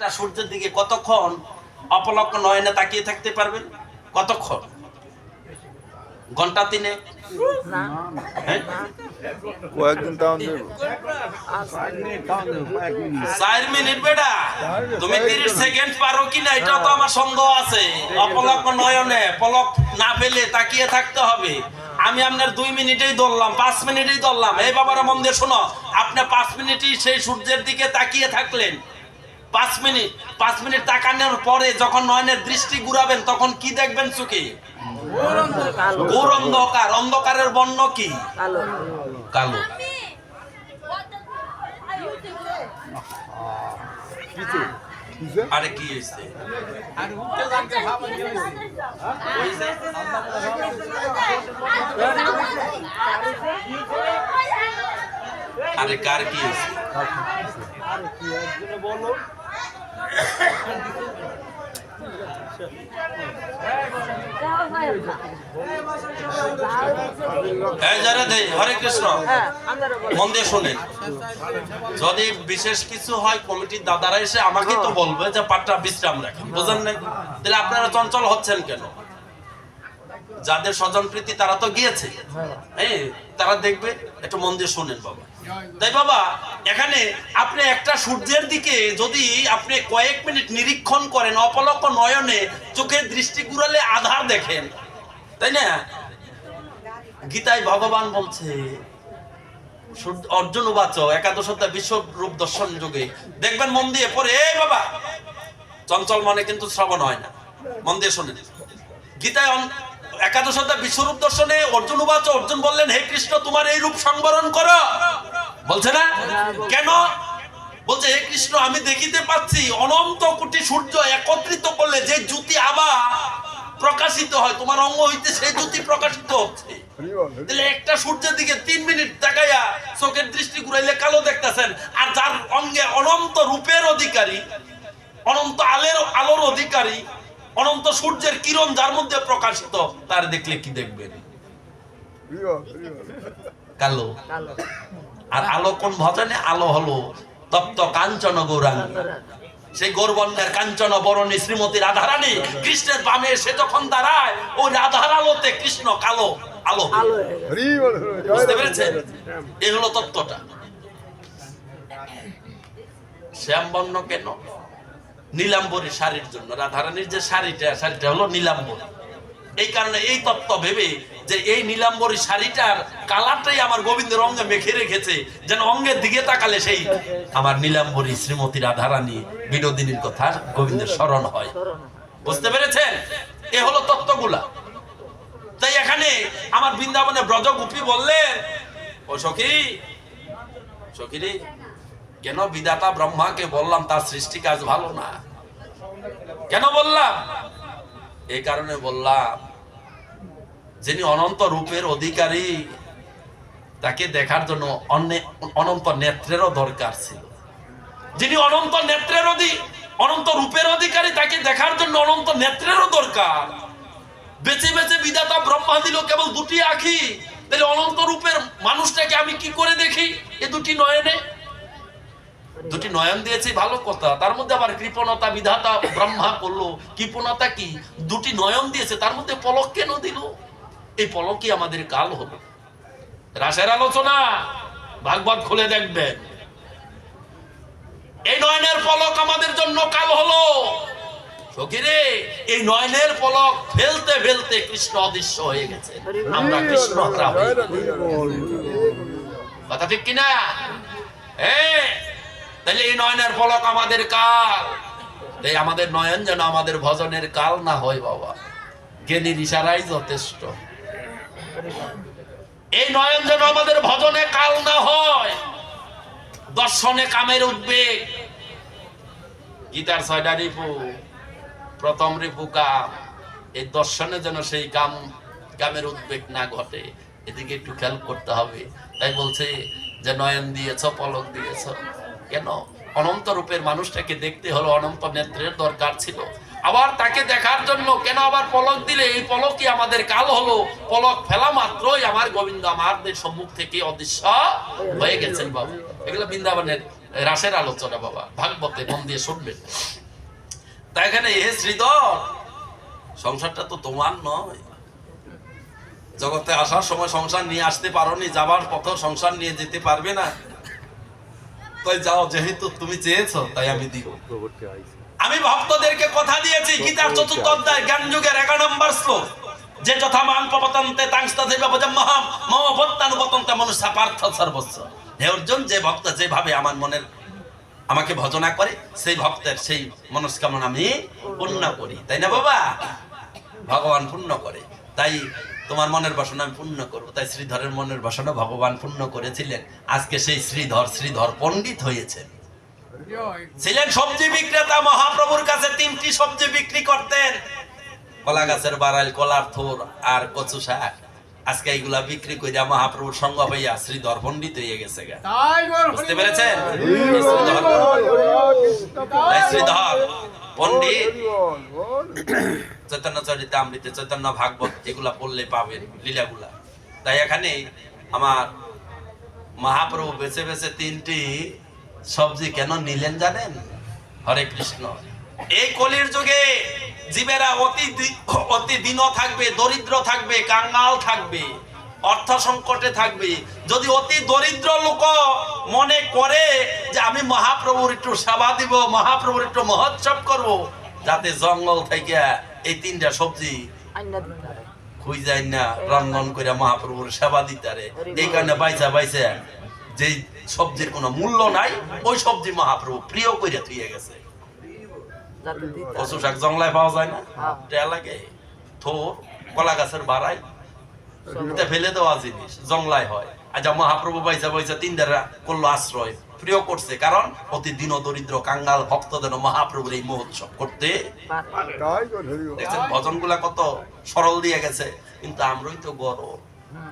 একটা সূর্যের দিকে কতক্ষণ অপলক্ষ নয়নে তাকিয়ে থাকতে পারবেন? কতক্ষণ? ঘণ্টা তিনে? কয়েকদিন চার মিনিট বেটা। তুমি তিরিশ সেকেন্ড পারো কিনা এটাও তো আমার সন্দেহ আছে। অপলক নয়নে পলক না পেলে তাকিয়ে থাকতে হবে। আমি আপনার দুই মিনিটেই ধরলাম পাঁচ মিনিটেই ধরলাম। এই বাবারা মন দিয়ে শোনো আপনি পাঁচ মিনিটই সেই সূর্যের দিকে তাকিয়ে থাকলেন। পাঁচ মিনিট পাঁচ মিনিট তাকানোর পরে যখন নয়নের দৃষ্টি ঘুরাবেন, তখন কি দেখবেন চোখে? ঘোর অন্ধকার। অন্ধকারের বর্ণ কি? কালো। আরে কি হয়েছে? আরে কার কি হয়েছে? হরে কৃষ্ণ। হ্যাঁ মন দিয়ে শোনেন। যদি বিশেষ কিছু হয় কমিটির দাদারা এসে আমাকে তো বলবে যে পাটটা বিশ্রাম রাখেন। বুঝেন নাই? তাহলে আপনারা চঞ্চল হচ্ছেন কেন? যাদের স্বজন প্রীতি তারা তো গিয়েছে। এই তারা দেখবে একটু মন দিয়ে শোনেন বাবা। তাই বাবা, এখানে আপনি একটা সূর্যের দিকে যদি আপনি কয়েক মিনিট নিরীক্ষণ করেন, অপলক নয়নে চোখের দৃষ্টি ঘুরালে আধার দেখেন। তাই না? গীতায় ভগবান বলছে অর্জুন উবাচ একাদশ বিশ্ব রূপ দর্শন যুগে। দেখবেন মন দিয়ে পরে এই বাবা! চঞ্চল মানে কিন্তু শ্রবণ হয় না। মন দিয়ে শোনেন। গীতায় একাদশ বিশ্বরূপ দর্শনে অর্জুন উবাচ অর্জুন বললেন, হে কৃষ্ণ, তোমার এই রূপ সংবরণ করো। বলছে না? কেন? বলছে, হে কৃষ্ণ, আমি দেখিতে পাচ্ছি অনন্ত কোটি সূর্য একত্রিত করলে যে জ্যোতি আবার প্রকাশিত হয়, তোমার অঙ্গ হইতে সেই জ্যোতি প্রকাশিত হচ্ছে। তাহলে একটা সূর্যের দিকে তিন মিনিট তাকাইয়া চোখের দৃষ্টি ঘুরাইলে কালো দেখতেছেন, আর যার অঙ্গে অনন্ত রূপের অধিকারী, অনন্ত আলের, আলোর অধিকারী, অনন্ত সূর্যের কিরণ যার মধ্যে প্রকাশিত, তার দেখলে কি দেখবেন? কালো। কালো। আর আলো কোন ভজনে? আলো হলো তপ্ত কাঞ্চন গৌরাঙ্গ। সেই গৌরবন্দের কাঞ্চন বরণী শ্রীমতী রাধারানী কৃষ্ণের বামে সে যখন দাঁড়ায় ওই রাধার আলোতে কৃষ্ণ কালো আলো বুঝতে পেরেছেন? এই হলো তত্ত্বটা। শ্যামবর্ণ কেন? নীলাম্বরী শাড়ির জন্য। রাধারানীর যে শাড়িটা শাড়িটা হলো নীলাম্বরী। এই কারণে এই তত্ত্ব ভেবে যে এই নীলাম্বরী শাড়িটার কালারটাই আমার গোবিন্দের অঙ্গে মেখে রেখেছে, যেন অঙ্গের দিকে তাকালে সেই আমার নীলাম্বরী শ্রীমতী রাধারানী বিনোদিনীর কথা গোবিন্দের স্মরণ হয়। বুঝতে পেরেছেন? এ হলো তত্ত্বগুলা। তাই এখানে আমার বৃন্দাবনে ব্রজ গুপি বললেন, ও সখী, সখীরে, কেন বিধাতা ব্রহ্মাকে বললাম তার সৃষ্টি কাজ ভালো না? কেন বললাম? এই কারণে বললাম যিনি অনন্ত রূপের অধিকারী, তাকে দেখার জন্য অনন্ত নেত্রেরও দরকার ছিল। যিনি অনন্ত নেত্রের অনন্ত রূপের অধিকারী, তাকে দেখার জন্য অনন্ত নেত্রেরও দরকার। বেছে বেছে বিধাতা ব্রহ্মা দিল কেবল দুটি আখি, তাহলে অনন্ত রূপের মানুষটাকে আমি কি করে দেখি? এ দুটি নয়নে। দুটি নয়ন দিয়েছি, ভালো কথা। তার মধ্যে আবার কৃপণতা, বিধাতা ব্রহ্মা করল। কৃপণতা কি? দুটি নয়ন দিয়েছে, তার মধ্যে পলক কেন দিল? এই পলকই আমাদের কাল হলো রাসের আলোচনা, ভাগবত খুলে দেখবেন। এই নয়নের পলক আমাদের জন্য কাল হলো। সখীরে, এই নয়নের পলক ফেলতে ফেলতে কৃষ্ণ অদৃশ্য হয়ে গেছে। আমরা কৃষ্ণ। কথা ঠিক কিনা? তাহলে এই নয়নের পলক আমাদের কাল। তাই আমাদের নয়ন যেন আমাদের ভজনের কাল না হয় বাবা। জ্ঞানীর ইশারাই যথেষ্ট। এই নয়ন যেন আমাদের ভজনে কাল না হয়, দর্শনে কামের উদ্বেগ। গীতার ছয়টা রিপু, প্রথম রিপু কাম, এই দর্শনে যেন সেই কাম, কামের উদ্বেগ না ঘটে। এদিকে একটু খেয়াল করতে হবে। তাই বলছে যে, নয়ন দিয়েছ, পলক দিয়েছ। কেন? অনন্ত রূপের মানুষটাকে দেখতে হলো অনন্ত নেত্রের দরকার ছিল। আবার তাকে দেখার জন্য কেন আবার পলক দিলে? এই পলকই আমাদের কাল হলো। পলক ফেলা মাত্রই আমার গোবিন্দ আমাদের সম্মুখ থেকে অদৃশ্য হয়ে গেছেন বাবা। এগুলো বৃন্দাবনের রাসের আলোচনা বাবা। ভাগবতে মন দিয়ে শুনবেন। তাই এখানে, হে শ্রীধর, সংসারটা তো তোমার নয়। জগতে আসার সময় সংসার নিয়ে আসতে পারোনি, যাবার পথেও সংসার নিয়ে যেতে পারবে না। তাই যাও, যেহেতু তুমি চেয়েছো, তাই আমি দিব। আমি ভক্তদেরকে কথা দিয়েছি গীতার চতুর্থ অধ্যায়, জ্ঞান যুগের এগারো নম্বর শ্লোক। যে যথা মান পবতন্তে তাংস্তা দেব মহাম, মম ভক্তানুপতন্তে মনুষ্য পার্থ সর্বস্ব। হে অর্জুন, যে ভক্ত যেভাবে আমার মনের, আমাকে ভজনা করে, সেই ভক্তের সেই মনস্কামনা আমি পূর্ণ করি। তাই না বাবা? ভগবান পূর্ণ করে। তাই তোমার মনের বাসনা আমি পূর্ণ করব। তাই শ্রীধরের মনের বাসনা ভগবান পূর্ণ করেছিলেন। আজকে সেই শ্রীধর শ্রীধর পণ্ডিত হয়েছেন। ছিলেন সবজি বিক্রেতা মহাপ্রভুর কাছে তিনটি সবজি বিক্রি করতেন। কলা গাছের বাড়াইল কলার থোর আর কচু শাক। আজকে এইগুলা বিক্রি কইরা মহাপ্রভুর সঙ্গ হইয়া পণ্ডিত হয়ে গেছে বুঝতে পেরেছেন? শ্রীধর পণ্ডিত। চৈতন্য চরিত আমৃতে চৈতন্য ভাগবত এগুলা পড়লে পাবেন লীলাগুলা। তাই এখানে আমার মহাপ্রভু বেছে বেছে তিনটি সবজি কেন নিলেন জানেন? হরে কৃষ্ণ। এই কলির যুগে জীবেরা অতি অতি দিন থাকবে দরিদ্র থাকবে কাঙ্গাল থাকবে অর্থ সংকটে থাকবে। যদি অতি দরিদ্র লোক মনে করে যে আমি মহাপ্রভুর একটু সেবা দিব মহাপ্রভুর একটু মহোৎসব করব যাতে জঙ্গল থেকে এই তিনটা সবজি আইনা খুঁজ যায় না রন্ধন করে মহাপ্রভুর সেবা দিতারে এই কারণে বাইসা বাইসা যে সবজির কোনো মূল্য নাই ওই সবজি মহাপ্রভু প্রিয় করে থুয়ে গেছে। কচু শাক জংলায় পাওয়া যায় না। হ্যাঁ। টেয়া লাগে থোর কলা গাছের বাড়াই এটা ফেলে দেওয়া জিনিস জংলায় হয়। আচ্ছা মহাপ্রভু বাইসা বাইসা তিন দ্বারা করল আশ্রয় প্রিয় করছে। কারণ অতি দিন দরিদ্র কাঙ্গাল ভক্তদের মহাপ্রভুর এই মহোৎসব করতে দেখছেন ভজন কত সরল দিয়ে গেছে কিন্তু আমরাই তো গরম। না।